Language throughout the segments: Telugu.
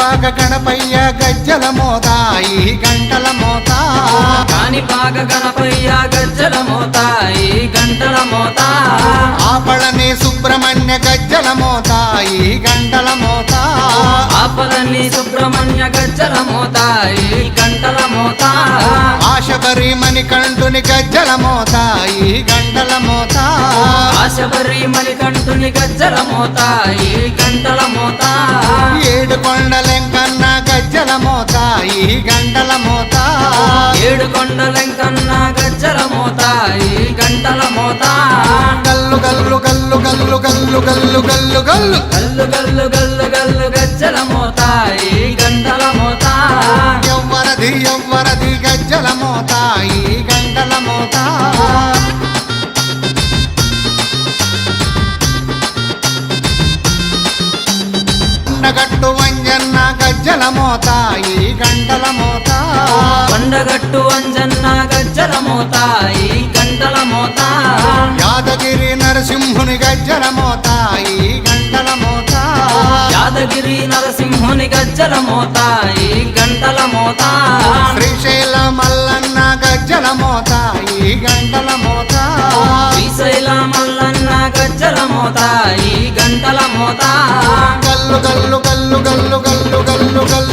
కాణిపాక గణపయ్య గజ్జల మోత ఈ గంటల మోత. కాణిపాక గణపయ్య గజ్జల మోత ఈ గంటల మోత. ఆపళని సుబ్రహ్మణ్య గజ్జల మోత ఈ గంటల మోత. ఆపలన్ని సుబ్రహ్మణ్య గజ్జల మోత ఈ గంటల మోత. ఆశబరి మణికంఠుని గజ్జల మోత ఈ గంటల మోత ఆశబరి మణికంఠుని గజ్జల మోత ఈ గంటల మోత. ఏడు కొండలెంకన్న గజ్జల మోత ఈ గంటల మోత. ఏడు కొండలెంకన్న గజ్జల మోత ఈ గంటల మోత. గల్లు గల్లు గల్లు గల్లు గల్లు గల్లు గల్లు గల్లు. గల్లు గల్లు గల్లు గల్లు గజ్జల మోత ఈ గంటల మోత. ఎవ్వరది ఎవ్వరది గజ్జల మోత. గజ్జల మోత ఈ గంటల మోత. కొండగట్టు అంజన్న గజ్జల మోత ఈ గంటల మోత. యాదగిరి నరసింహుని గజ్జల మోత ఈ గంటల మోత. యాదగిరి నరసింహుని గజ్జల మోత ఈ గంటల మోత. శ్రీశైల మల్లన్న గజ్జల మోత ఈ గంటల మోత. శ్రీశైల మల్లన్న గజ్జల మోత ఈ గంటల మోత. గల్లు గల్లు గల్లు గల్లు గల్లు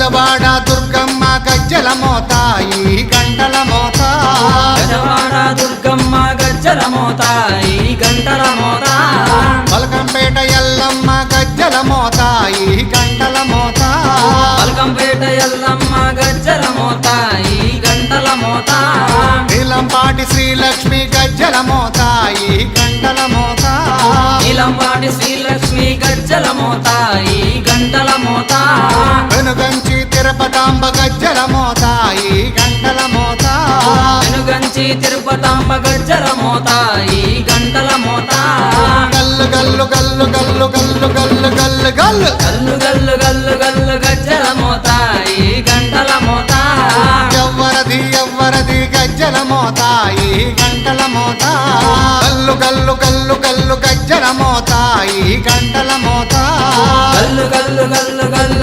గజవాడ దుర్గమ్మ గజ్జల మోతాయి గంటల మోతాయి గజవాడ దుర్గమ్మ గజ్జల మోతాయి గంటల మోతా. పలకంపేట ఎల్లమ్మ గజ్జల మోతాయి గంటల మోతా. పలకంపేట ఎల్లమ్మ గజ్జల మోతాయి గంటల మోతా. నీలంపాటి శ్రీలక్ష్మి గజ్జల మోతాయి గంటల మోతా. నీలంపాటి శ్రీలక్ష్మి గజ్జల మోతాయి గంటల తిరుపతాంబ గజ్జల మోత ఈ గంటల మోత వెనుగంచి తిరుపతాంబ గజ్జల మోత ఈ గంటల మోత గల్లు గల్లు గల్లు గల్లు గల్లు గల్లు గల్లు గల్లు గల్లు గల్లు గల్లు గల్లు గజ్జల మోత ఈ గంటల మోత ఎవ్వరది ఎవ్వరది గజ్జల మోత ఈ గంటల మోత గల్లు గల్లు గల్లు గల్లు గజ్జల మోత ఈ గంటల మోత గల్లు గల్లు గల్లు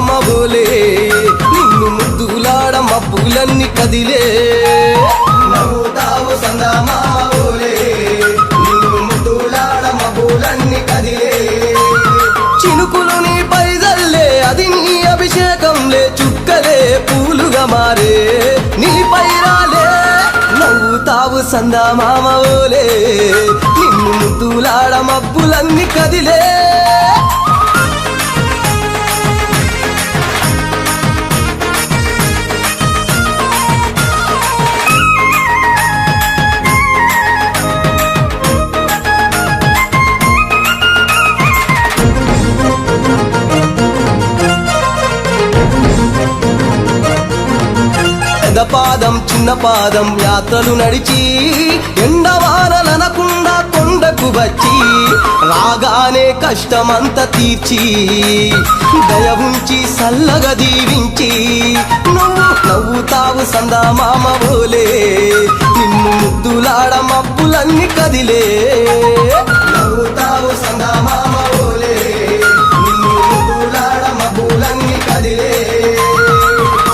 సందా నిన్ను ముద్దులాడ మబ్బులన్నీ కదిలే. నవ్వుతావు సందా మామ నిన్ను ముద్దులాడ మబ్బులన్నీ కదిలే. చినుకులు నీ పైదల్లే అది నీ అభిషేకంలే చుక్కలే పూలుగా మారే. నీ పైరాలే నవ్వుతావు ఓలే నిన్ను ముద్దులాడ మబ్బులన్నీ కదిలే. పాదం యాత్రలు నడిచి ఎండవానలనకుండా కొండకు వచ్చి రాగానే కష్టమంత తీర్చి దయ ఉంచి సల్లగా దీవించి నువ్వు నవ్వుతావు సందా మామ బోలే నిన్ను ముద్దులాడ మబ్బులన్నీ కదిలే.